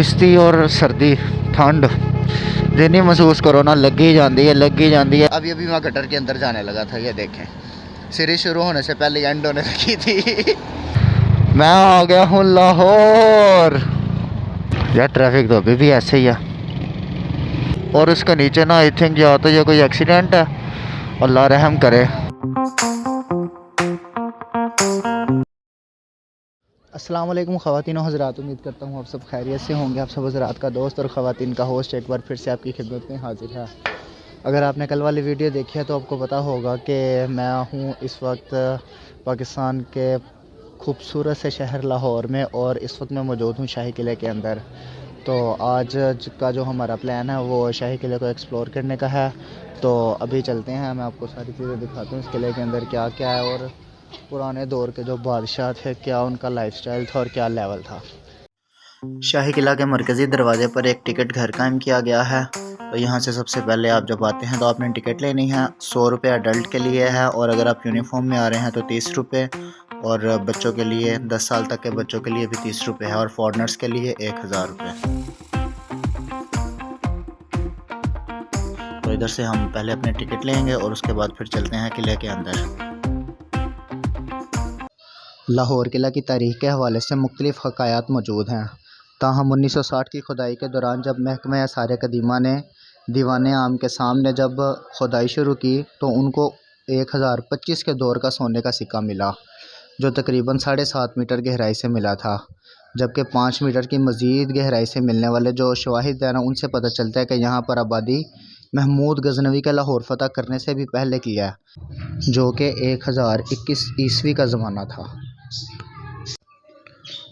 بستی اور سردی تھانڈ دینی محسوس کرو نا لگی جاندی ہے لگی جاندی جاتی ہے ابھی ابھی میں گٹر کے اندر جانے لگا تھا یہ دیکھیں سری شروع ہونے سے پہلے انڈ ہونے لگی تھی میں آگیا ہوں لاہور یا ٹریفک تو ابھی بھی ایسے ہی ہے اور اس کا نیچے نا آئی تھنک یا تو یہ کوئی ایکسیڈنٹ ہے اللہ رحم کرے Thank you. السلام علیکم خواتین و حضرات، امید کرتا ہوں آپ سب خیریت سے ہوں گے۔ آپ سب حضرات کا دوست اور خواتین کا ہوسٹ ایک بار پھر سے آپ کی خدمت میں حاضر ہے۔ اگر آپ نے کل والی ویڈیو دیکھی ہے تو آپ کو پتہ ہوگا کہ میں ہوں اس وقت پاکستان کے خوبصورت سے شہر لاہور میں اور اس وقت میں موجود ہوں شاہی قلعے کے اندر۔ تو آج کا جو ہمارا پلان ہے وہ شاہی قلعے کو ایکسپلور کرنے کا ہے۔ تو ابھی چلتے ہیں، میں آپ کو ساری چیزیں دکھاتا ہوں اس قلعے کے اندر کیا کیا ہے اور پرانے دور کے جو بادشاہ تھے، کیا ان کا لائف سٹائل تھا اور کیا لیول تھا؟ شاہی قلعہ کے مرکزی دروازے پر ایک ٹکٹ گھر قائم کیا گیا ہے۔ تو یہاں سے سب سے پہلے آپ جب آتے ہیں تو آپ نے ٹکٹ لینی ہے۔ سو روپے اڈلٹ کے لیے ہے اور اگر آپ یونیفارم میں آ رہے ہیں تو تیس روپے اور بچوں کے لیے دس سال تک کے بچوں کے لیے بھی تیس روپے ہے اور فارنرس کے لیے ایک ہزار روپے۔ تو ادھر سے ہم پہلے اپنے ٹکٹ لیں گے اور اس کے بعد پھر چلتے ہیں قلعے کے اندر۔ لاہور قلعہ کی تاریخ کے حوالے سے مختلف حکایات موجود ہیں۔ تاہم، انیس سو ساٹھ کی کھدائی کے دوران جب محکمہ آثار قدیمہ نے دیوان عام کے سامنے جب کھدائی شروع کی تو ان کو ایک ہزار پچیس کے دور کا سونے کا سکہ ملا، جو تقریباً ساڑھے سات میٹر گہرائی سے ملا تھا۔ جبکہ پانچ میٹر کی مزید گہرائی سے ملنے والے جو شواہد ہیں نا ان سے پتہ چلتا ہے کہ یہاں پر آبادی محمود غزنوی کا لاہور فتح کرنے سے بھی پہلے کیا ہے، جو کہ ایک ہزار اکیس عیسوی کا زمانہ تھا۔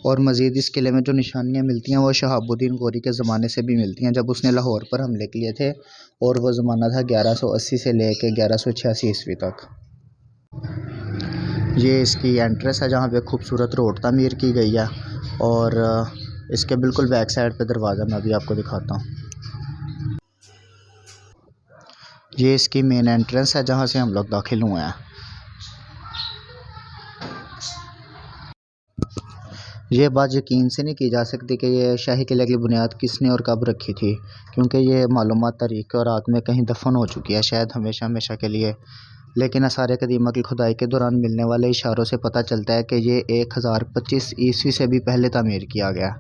اور مزید اس قلعے میں جو نشانیاں ملتی ہیں، وہ شہاب الدین غوری کے زمانے سے بھی ملتی ہیں۔ جب اس نے لاہور پر حملے کیے تھے اور وہ زمانہ تھا گیارہ سو اسی سے لے کے گیارہ سو چھیاسی عیسوی تک۔ یہ اس کی انٹرس ہے جہاں پہ خوبصورت روڈ تعمیر کی گئی ہے اور اس کے بالکل بیک سائڈ پہ دروازہ میں ابھی آپ کو دکھاتا ہوں۔ یہ اس کی مین انٹرنس ہے جہاں سے ہم لوگ داخل ہوئے ہیں۔ یہ بات یقین سے نہیں کی جا سکتی کہ یہ شاہی قلعہ کی بنیاد کس نے اور کب رکھی تھی، کیونکہ یہ معلومات تاریخ اور آگ میں کہیں دفن ہو چکی ہے، شاید ہمیشہ ہمیشہ کے لیے۔ لیکن اثار قدیمہ کی کھدائی کے دوران ملنے والے اشاروں سے پتہ چلتا ہے کہ یہ ایک ہزار پچیس عیسوی سے بھی پہلے تعمیر کیا گیا۔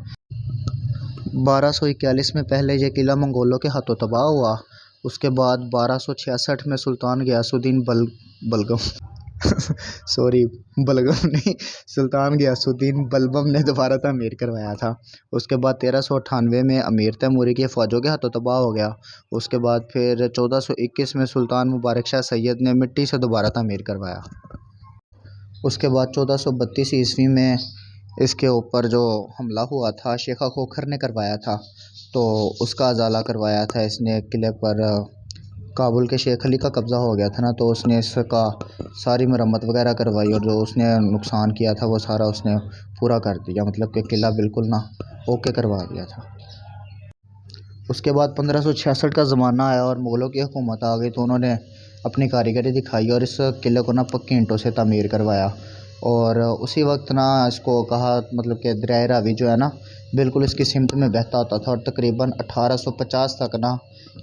بارہ سو اکیالیس میں پہلے یہ قلعہ منگولوں کے ہاتھوں تباہ ہوا۔ اس کے بعد بارہ سو چھیاسٹھ میں سلطان غیاس الدین بلگم سوری بلغم نہیں، سلطان گیاس الدین بلبم نے دوبارہ تعمیر کروایا تھا۔ اس کے بعد تیرہ سو اٹھانوے میں امیر تیموری کی فوجوں کے ہاتھوں تباہ ہو گیا۔ اس کے بعد پھر چودہ سو اکیس میں سلطان مبارک شاہ سید نے مٹی سے دوبارہ تعمیر کروایا۔ اس کے بعد چودہ سو بتیس عیسوی میں اس کے اوپر جو حملہ ہوا تھا شیخا کھوکھر نے کروایا تھا۔ تو اس کا ازالہ کروایا تھا۔ اس نے قلعے پر کابل کے شیخ علی کا قبضہ ہو گیا تھا نا، تو اس نے اس کا ساری مرمت وغیرہ کروائی اور جو اس نے نقصان کیا تھا، وہ سارا اس نے پورا کر دیا مطلب کہ قلعہ بالکل نا اوکے کروا دیا تھا۔ اس کے بعد پندرہ سو چھیاسٹھ کا زمانہ آیا اور مغلوں کی حکومت آ گئی، تو انہوں نے اپنی کاریگری دکھائی اور اس قلعے کو نا پکی اینٹوں سے تعمیر کروایا۔ اور اسی وقت نا اس کو کہا مطلب کہ دریا راوی جو ہے نا، بالکل اس کی سمت میں بہتا ہوتا تھا اور تقریباً اٹھارہ سو پچاس تک نا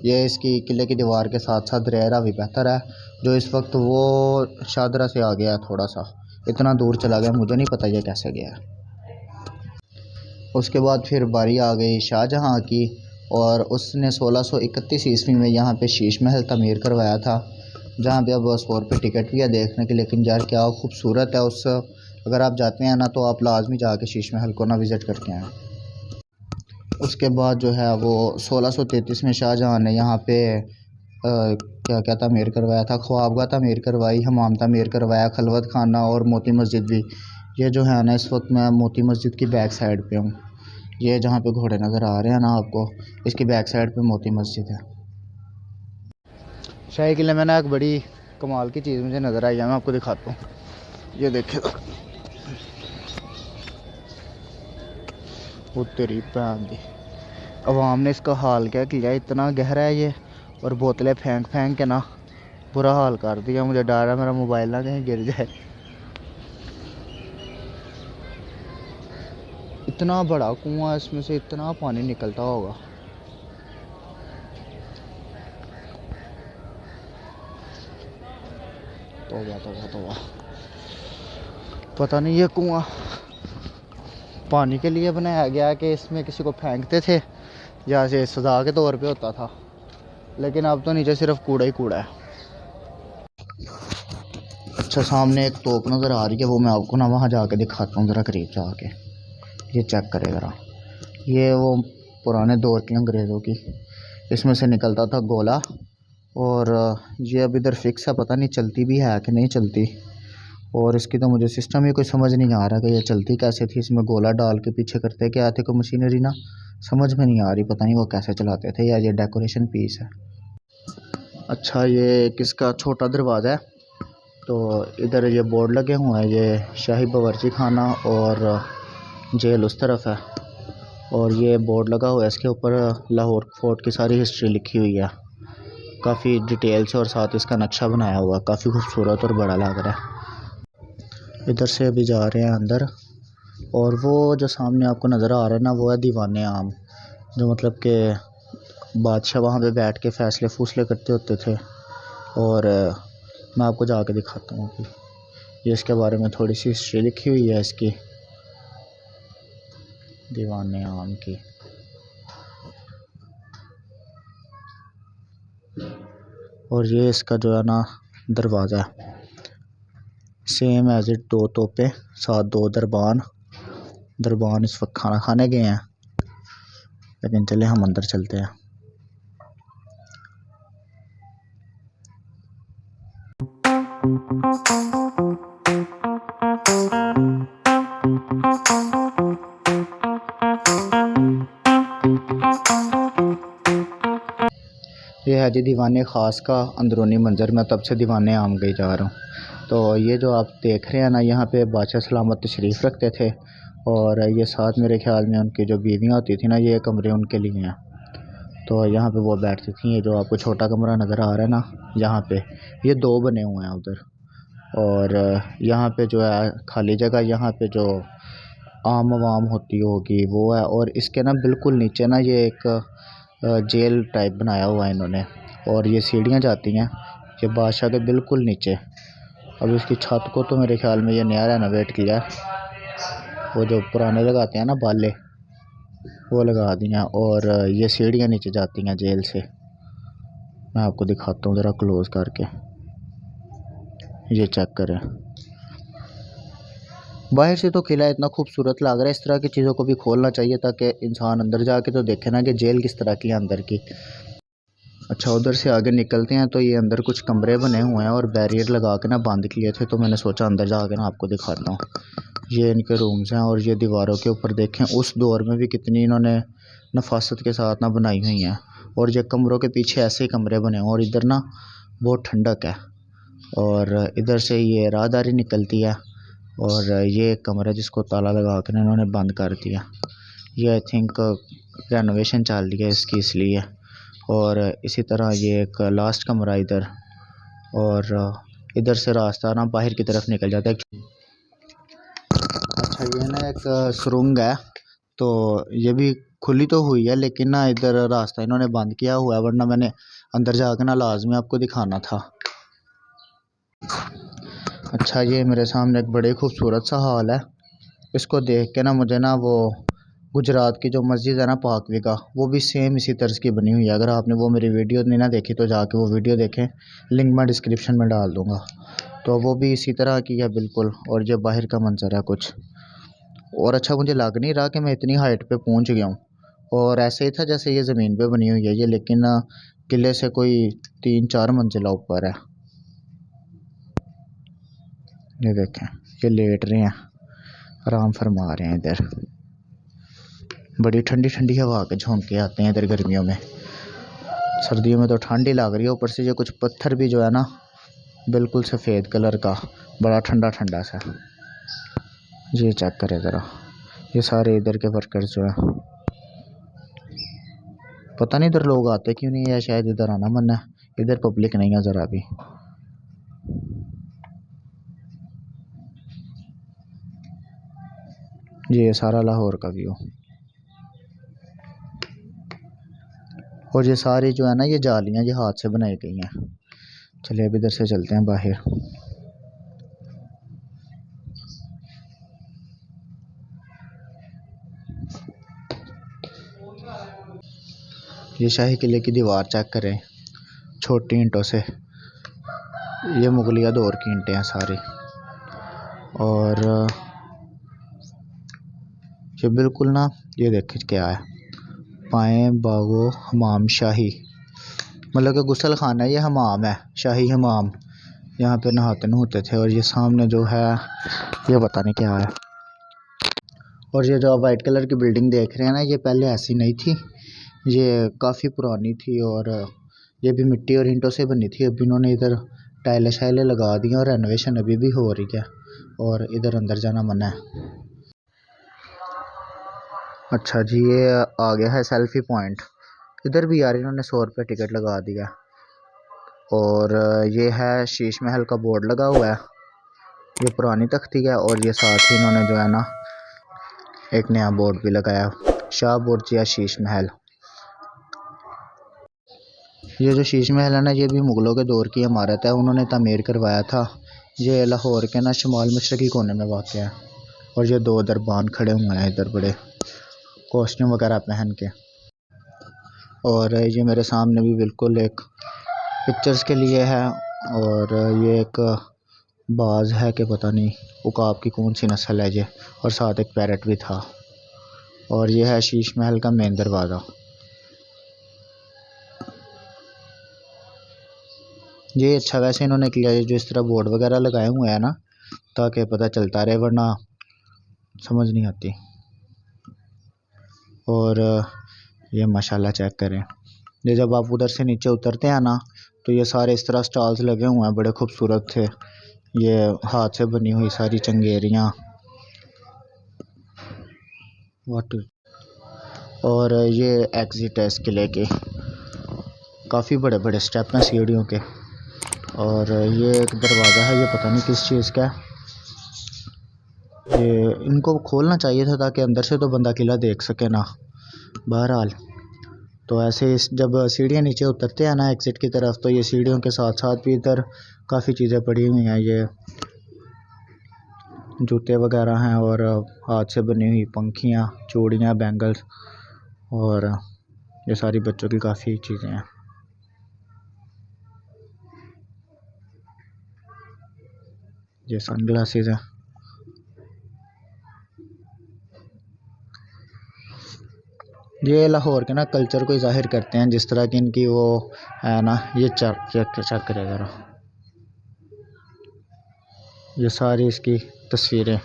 یہ اس کی قلعے کی دیوار کے ساتھ ساتھ ریرہ بھی بہتر ہے، جو اس وقت وہ شاہدرہ سے آ گیا ہے تھوڑا سا۔ اتنا دور چلا گیا، مجھے نہیں پتہ یہ کیسے گیا ہے۔ اس کے بعد پھر باری آ گئی شاہ جہاں کی، اور اس نے سولہ سو اکتیس عیسوی میں یہاں پہ شیش محل تعمیر کروایا تھا، جہاں پہ اب اسپور پہ ٹکٹ بھی ہے دیکھنے کی لیکن یار، کیا خوبصورت ہے اس۔ اگر آپ جاتے ہیں نا تو آپ لازمی جا کے شیش محل کو نہ وزٹ کرتے ہیں۔ اس کے بعد جو ہے وہ سولہ سو تینتیس میں شاہ جہاں نے یہاں پہ کیا کیا تعمیر کروایا تھا، خوابگاہ تعمیر کروائی، حمام تعمیر کروایا، خلوت خانہ اور موتی مسجد بھی۔ یہ جو ہے نا، اس وقت میں موتی مسجد کی بیک سائڈ پہ ہوں۔ یہ جہاں پہ گھوڑے نظر آ رہے ہیں نا آپ کو، اس کی بیک سائڈ پہ موتی مسجد ہے۔ شاہی قلعہ میں نا ایک بڑی کمال کی چیز مجھے نظر آئی ہے، میں آپ کو دکھاتا ہوں۔ یہ دیکھیں۔ وہ تیری بہن دی۔ عوام نے اس کا حال کیا کیا اتنا گہرا ہے یہ اور بوتلیں پھینک پھینک کے نا برا حال کر دیا۔ مجھے ڈر ہے میرا موبائل نہ کہیں گر جائے۔ اتنا بڑا کنواں اس میں سے اتنا پانی نکلتا ہوگا۔ توبہ توبہ توبہ۔ پتہ نہیں یہ کنواں پانی کے لیے بنایا گیا ہے کہ اس میں کسی کو پھینکتے تھے یا سے سزا کے طور پہ ہوتا تھا۔ لیکن اب تو نیچے صرف کوڑا ہی کوڑا ہے۔ اچھا سامنے ایک توپ نظر آ رہی ہے، وہ میں آپ کو نا وہاں جا کے دکھاتا ہوں، ذرا قریب جا کے۔ یہ چیک کرے ذرا۔ یہ وہ پرانے دور کی انگریزوں کی۔ اس میں سے نکلتا تھا گولا۔ اور یہ اب ادھر فکس ہے، پتہ نہیں چلتی بھی ہے کہ نہیں چلتی۔ اور اس کی تو مجھے سسٹم ہی کوئی سمجھ نہیں آ رہا کہ یہ چلتی کیسے تھی، اس میں گولا ڈال کے پیچھے کرتے کیا تھے کوئی مشینری نا؟ سمجھ میں نہیں آ رہی، پتہ نہیں وہ کیسے چلاتے تھے، یا یہ ڈیکوریشن پیس ہے۔ اچھا یہ کس کا چھوٹا دروازہ ہے؟ تو ادھر یہ بورڈ لگے ہوئے ہیں، یہ شاہی باورچی خانہ اور جیل اس طرف ہے۔ اور یہ بورڈ لگا ہوا ہے، اس کے اوپر لاہور فورٹ کی ساری ہسٹری لکھی ہوئی ہے۔ کافی ڈیٹیل سے اور ساتھ اس کا نقشہ بنایا ہوا ہے، کافی خوبصورت اور بڑا لگ رہا ہے۔ ادھر سے ابھی جا رہے ہیں اندر اور وہ جو سامنے آپ کو نظر آ رہا ہے نا، وہ ہے دیوان عام، جو مطلب کہ بادشاہ وہاں پہ بیٹھ کے فیصلے فوصلے کرتے ہوتے تھے۔ اور میں آپ کو جا کے دکھاتا ہوں کہ یہ اس کے بارے میں تھوڑی سی ہسٹری لکھی ہوئی ہے اس کی۔ دیوان عام کی۔ اور یہ اس کا جو ہے نا دروازہ ہے۔ سیم ایز اٹ دو توپے ساتھ دو دربان دربان اس وقت کھانا کھانے گئے ہیں لیکن چلے ہم اندر چلتے ہیں یہ ہے جی دیوان خاص کا اندرونی منظر میں تب سے دیوان عام گئی جا رہا ہوں تو یہ جو آپ دیکھ رہے ہیں نا، یہاں پہ بادشاہ سلامت تشریف رکھتے تھے اور یہ ساتھ میرے خیال میں ان کی جو بیویاں ہوتی تھیں نا، یہ کمرے ان کے لیے ہیں۔ تو یہاں پہ وہ بیٹھتی تھیں، یہ جو آپ کو چھوٹا کمرہ نظر آ رہا ہے نا، یہاں پہ۔ یہ دو بنے ہوئے ہیں ادھر۔ اور یہاں پہ جو ہے، خالی جگہ یہاں پہ جو عام عوام ہوتی ہوگی، وہ ہے۔ اور اس کے نا بالکل نیچے نا یہ ایک جیل ٹائپ بنایا ہوا ہے انہوں نے۔ اور یہ سیڑھیاں جاتی ہیں، یہ بادشاہ کے بالکل نیچے۔ اب اس کی چھت کو تو میرے خیال میں یہ نیا رینویٹ کیا ہے۔ وہ جو پرانے لگاتے ہیں نا بالے، وہ لگا دیا اور یہ سیڑھیاں نیچے جاتی ہیں جیل سے۔ میں آپ کو دکھاتا ہوں ذرا کلوز کر کے۔ یہ چیک کریں۔ باہر سے تو قلعہ اتنا خوبصورت لگ رہا ہے، اس طرح کی چیزوں کو بھی کھولنا چاہیے تاکہ انسان اندر جا کے تو دیکھے نا کہ جیل کس طرح کی ہے اندر کی۔ اچھا ادھر سے آگے نکلتے ہیں تو یہ اندر کچھ کمرے بنے ہوئے ہیں اور بیریئر لگا کے نا بند کیے تھے تو میں نے سوچا اندر جا کے نا آپ کو دکھاتا ہوں۔ یہ ان کے رومز ہیں اور یہ دیواروں کے اوپر دیکھیں، اس دور میں بھی کتنی انہوں نے نفاست کے ساتھ نا بنائی ہوئی ہیں۔ اور یہ کمروں کے پیچھے ایسے ہی کمرے بنے ہیں اور ادھر نا بہت ٹھنڈک ہے۔ اور ادھر سے یہ راہداری نکلتی ہے اور یہ ایک کمرہ جس کو تالا لگا کے انہوں نے بند کر دیا۔ یہ آئی تھنک رینوویشن چل رہی ہے اس کی، اس لیے۔ اور اسی طرح یہ ایک لاسٹ کمرہ ادھر اور ادھر سے راستہ نا باہر کی طرف نکل جاتا ہے۔ اچھا یہ نا ایک سرنگ ہے۔ تو یہ بھی کھلی تو ہوئی ہے، لیکن نا ادھر راستہ انہوں نے بند کیا ہوا ہے، ورنہ میں نے اندر جا کے نا لازمی آپ کو دکھانا تھا۔ اچھا یہ میرے سامنے ایک بڑی خوبصورت سا ہال ہے۔ اس کو دیکھ کے نا مجھے نا وہ گجرات کی جو مسجد ہے نا پاک وگا وہ بھی سیم اسی طرز کی بنی ہوئی ہے۔ اگر آپ نے وہ میری ویڈیو نہیں نہ دیکھی تو جا کے وہ ویڈیو دیکھیں۔ لنک میں ڈسکرپشن میں ڈال دوں گا۔ تو وہ بھی اسی طرح کی ہے بالکل۔ اور یہ باہر کا منظر ہے کچھ۔ اور اچھا مجھے لگ نہیں رہا کہ میں اتنی ہائٹ پہ پہنچ گیا ہوں۔ اور ایسے ہی تھا جیسے یہ زمین پہ بنی ہوئی ہے یہ، لیکن قلعے سے کوئی تین چار منزلہ اوپر ہے۔ یہ دیکھیں، یہ لیٹ رہے ہیں۔ آرام فرما رہے ہیں ادھر۔ بڑی ٹھنڈی ٹھنڈی ہوا کے جھونکے آتے ہیں ادھر گرمیوں میں۔ سردیوں میں تو ٹھنڈ ہی لگ رہی ہے، اوپر سے یہ کچھ پتھر بھی جو ہے نا، بالکل سفید کلر کا، بڑا ٹھنڈا ٹھنڈا سا۔ یہ چیک کرے ذرا، یہ سارے ادھر کے ورکرز جو ہیں۔ پتہ نہیں ادھر لوگ آتے کیوں نہیں یا شاید ادھر آنا من ہے۔ ادھر پبلک نہیں ہے ذرا بھی۔ یہ سارا لاہور کا ویو اور یہ ساری جو ہے نا یہ جالیاں یہ ہاتھ سے بنائی گئی ہیں۔ چلیے اب ادھر سے چلتے ہیں باہر۔ یہ شاہی قلعے کی دیوار چیک کریں۔ چھوٹی اینٹوں سے۔ یہ مغلیہ دور کی اینٹیں ہیں ساری۔ اور یہ بالکل نا یہ دیکھیں کیا ہے۔ پائیں باغو حمام شاہی۔ مطلب کہ غسل خانہ ہے یہ حمام ہے، شاہی حمام۔ یہاں پہ نہاتے نہوتے تھے اور یہ سامنے جو ہے، یہ پتہ نہیں کیا ہے۔ اور یہ جو آپ وائٹ کلر کی بلڈنگ دیکھ رہے ہیں نا، یہ پہلے ایسی نہیں تھی۔ یہ کافی پرانی تھی اور یہ بھی مٹی اور اینٹوں سے بنی تھی۔ اب انہوں نے ادھر ٹائلیں شائلیں لگا دی ہیں اور رینویشن ابھی بھی ہو رہی ہے اور ادھر اندر جانا منع ہے۔ اچھا جی یہ آ گیا ہے سیلفی پوائنٹ ادھر بھی یار، انہوں نے سو روپے ٹکٹ لگا دیا۔ اور یہ ہے شیش محل کا بورڈ لگا ہوا ہے۔ یہ پرانی تختی ہے اور یہ ساتھ ہی انہوں نے جو ہے نا ایک نیا بورڈ بھی لگایا۔ شاہ بورچیا شیش محل۔ یہ جو شیش محل ہے نا، یہ بھی مغلوں کے دور کی عمارت ہے۔ انہوں نے تعمیر کروایا تھا۔ یہ لاہور کے نا شمال مشرقی کونے میں واقع ہے۔ اور یہ دو دربان کھڑے ہوئے ہیں ادھر بڑے۔ کاسٹیوم وغیرہ پہن کے۔ اور یہ میرے سامنے بھی بالکل ایک پکچرز کے لیے ہے۔ اور یہ ایک باز ہے کہ پتہ نہیں عقاب کی کون سی نسل ہے یہ۔ اور ساتھ ایک پیرٹ بھی تھا۔ اور یہ ہے شیش محل کا مین دروازہ۔ یہ اچھا ویسے انہوں نے کیا جو اس طرح بورڈ وغیرہ لگائے ہوئے ہیں نا، تاکہ پتہ چلتا رہے، ورنہ سمجھ نہیں آتی۔ اور یہ ماشاءاللہ چیک کریں۔ یہ جب آپ ادھر سے نیچے اترتے ہیں نا، تو یہ سارے اس طرح سٹالز لگے ہوئے ہیں، بڑے خوبصورت تھے۔ یہ ہاتھ سے بنی ہوئی ساری چنگیریاں۔ واٹ اور یہ ایگزٹ ہے اس قلعے کے۔ کافی بڑے بڑے اسٹیپ ہیں سیڑھیوں کے۔ اور یہ ایک دروازہ ہے، یہ پتہ نہیں کس چیز کا ہے۔ یہ ان کو کھولنا چاہیے تھا تاکہ اندر سے تو بندہ قلعہ دیکھ سکے نا۔ بہرحال، تو ایسے جب سیڑھیاں نیچے اترتے ہیں نا ایگزٹ کی طرف، تو یہ سیڑھیوں کے ساتھ ساتھ بھی ادھر کافی چیزیں پڑی ہوئی ہیں۔ یہ جوتے وغیرہ ہیں اور ہاتھ سے بنی ہوئی پنکھیاں، چوڑیاں بینگلس اور یہ ساری بچوں کی کافی چیزیں ہیں۔ یہ سن گلاسز ہیں۔ یہ لاہور کے نا کلچر کو ظاہر کرتے ہیں، جس طرح کی ان کی وہ ہے نا، یہ چیک چیک چیک کرے ذرا یہ ساری اس کی تصویریں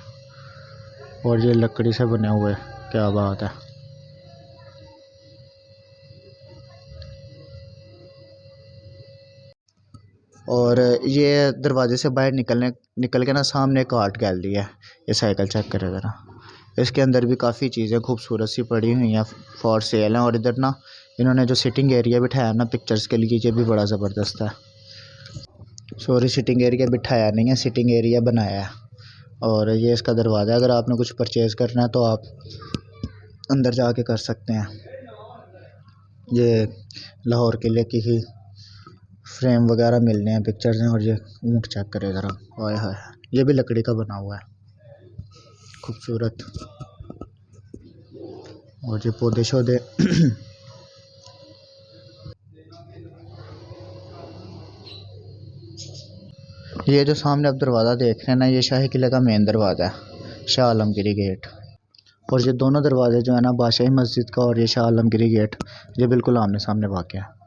اور یہ لکڑی سے بنے ہوئے، کیا بات ہے۔ اور یہ دروازے سے باہر نکلنے نکل کے نا سامنے ایک آرٹ گیلری ہے، یہ سائیکل چیک کرے ذرا اس کے اندر بھی کافی چیزیں خوبصورت سی پڑی ہوئی ہیں فار سیل ہیں اور ادھر نا انہوں نے جو سٹنگ ایریا بٹھایا نا پکچرز کے لیے، یہ بھی بڑا زبردست ہے سوری سٹنگ ایریا بٹھایا نہیں ہے سٹنگ ایریا بنایا ہے۔ اور یہ اس کا دروازہ ہے، اگر آپ نے کچھ پرچیز کرنا ہے تو آپ اندر جا کے کر سکتے ہیں۔ یہ لاہور قلعے کی ہی فریم وغیرہ ملنے ہیں پکچرز ہیں اور یہ اونٹ چیک کرے ذرا۔ ہائے ہائے، یہ بھی لکڑی کا بنا ہوا ہے۔ خوبصورت۔ اور یہ پودے شودے۔ یہ جو سامنے آپ دروازہ دیکھ رہے ہیں نا، یہ شاہی قلعہ کا مین دروازہ ہے، شاہ عالمگیری گیٹ اور یہ دونوں دروازے جو ہیں نا، بادشاہی مسجد کا اور یہ شاہ عالمگیری گیٹ یہ بالکل آمنے سامنے واقع ہے۔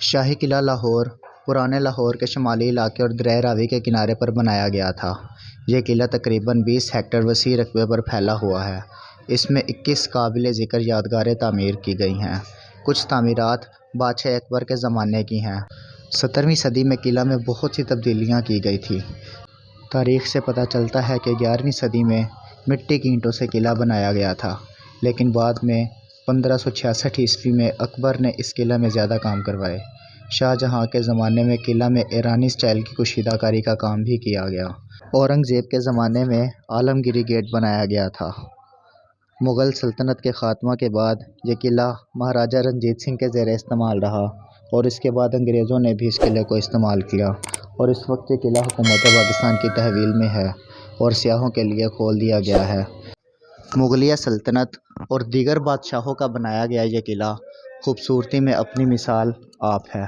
شاہی قلعہ لاہور، پرانے لاہور کے شمالی علاقے اور دریا راوی کے کنارے پر بنایا گیا تھا۔ یہ قلعہ تقریباً بیس ہیکٹر وسیع رقبے پر پھیلا ہوا ہے۔ اس میں اکیس قابل ذکر یادگاریں تعمیر کی گئی ہیں۔ کچھ تعمیرات بادشاہ اکبر کے زمانے کی ہیں۔ سترہویں صدی میں قلعہ میں بہت سی تبدیلیاں کی گئی تھی تاریخ سے پتہ چلتا ہے کہ گیارہویں صدی میں مٹی کی اینٹوں سے قلعہ بنایا گیا تھا، لیکن بعد میں پندرہ سو چھیاسٹھ عیسوی میں اکبر نے اس قلعہ میں زیادہ کام کروائے۔ شاہ جہاں کے زمانے میں قلعہ میں ایرانی اسٹائل کی کشیدہ کاری کا کام بھی کیا گیا۔ اورنگزیب کے زمانے میں عالمگیری گیٹ بنایا گیا تھا۔ مغل سلطنت کے خاتمہ کے بعد یہ قلعہ مہاراجہ رنجیت سنگھ کے زیر استعمال رہا اور اس کے بعد انگریزوں نے بھی اس قلعے کو استعمال کیا اور اس وقت یہ قلعہ حکومت پاکستان کی تحویل میں ہے اور سیاحوں کے لیے کھول دیا گیا ہے۔ مغلیہ سلطنت اور دیگر بادشاہوں کا بنایا گیا یہ قلعہ خوبصورتی میں اپنی مثال آپ ہے۔